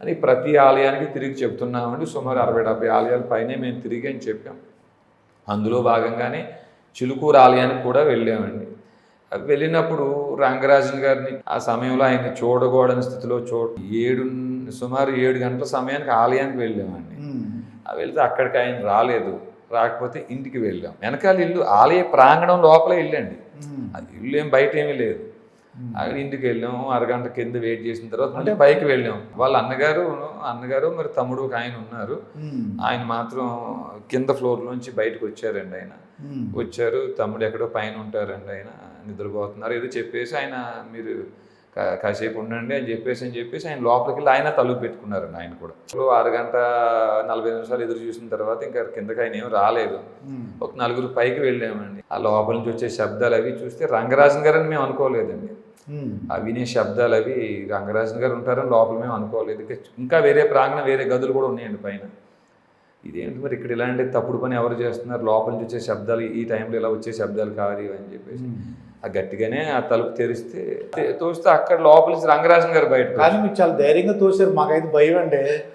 అని ప్రతి ఆలయానికి తిరిగి చెప్తున్నామండి. సుమారు అరవై డెబ్బై ఆలయాల పైనే మేము తిరిగి అని చెప్పాం. అందులో భాగంగానే చిలుకూరు ఆలయానికి కూడా వెళ్ళామండి. వెళ్ళినప్పుడు రంగరాజన్ గారిని ఆ సమయంలో ఆయన చూడకూడని స్థితిలో చూ ఏడు సుమారు ఏడు గంటల సమయానికి ఆలయానికి వెళ్ళామండి. వెళ్తే అక్కడికి ఆయన రాలేదు. రాకపోతే ఇంటికి వెళ్ళాం. వెనకాల ఇల్లు ఆలయ ప్రాంగణం లోపలే ఇల్లండి. అది ఇల్లు ఏం బయట ఏమీ లేదు. అక్కడ ఇంటికి వెళ్ళాం అరగంట కింద వెయిట్ చేసిన తర్వాత మళ్ళీ పైకి వెళ్ళాం. వాళ్ళ అన్నగారు అన్నగారు మరి తమ్ముడు ఒక ఆయన ఉన్నారు. ఆయన మాత్రం కింద ఫ్లోర్ నుంచి బయటకు వచ్చారండి ఆయన. వచ్చారు తమ్ముడు ఎక్కడో పైన ఉంటారండి ఆయన. నిద్రపోతున్నారు. ఏదో చెప్పేసి ఆయన మీరు కాసేపు ఉండండి అని చెప్పేసి అని చెప్పేసి ఆయన లోపలికి వెళ్ళి ఆయన తలుపు పెట్టుకున్నారండి ఆయన కూడా. ఇప్పుడు అరగంట నలభై నిమిషాలు ఎదురు చూసిన తర్వాత ఇంకా కిందకి ఆయన ఏం రాలేదు. ఒక నలుగురు పైకి వెళ్ళామండి. ఆ లోపల నుంచి వచ్చే శబ్దాలు అవి చూస్తే రంగరాజన్ గారు అని మేము అనుకోలేదండి. ఉమ్. ఆ వినే శబ్దాలు అవి రంగరాజన్ గారు ఉంటారని లోపల మేము అనుకోలేదు ఇంకా వేరే ప్రాంగణం వేరే గదులు కూడా ఉన్నాయండి పైన. ఇదేంటి మరి ఇక్కడ ఇలాంటి తప్పుడు పని ఎవరు చేస్తున్నారు? లోపల నుంచి వచ్చే శబ్దాలు ఈ టైంలో ఇలా వచ్చే శబ్దాలు కాదు అని చెప్పేసి. ఆ గట్టిగానే ఆ తలుపు తెరిస్తే తోస్తే అక్కడ లోపల రంగరాజన్ గారు బయట కానీ మీరు చాలా ధైర్యంగా తోసారు మాకైతే భయం అండి.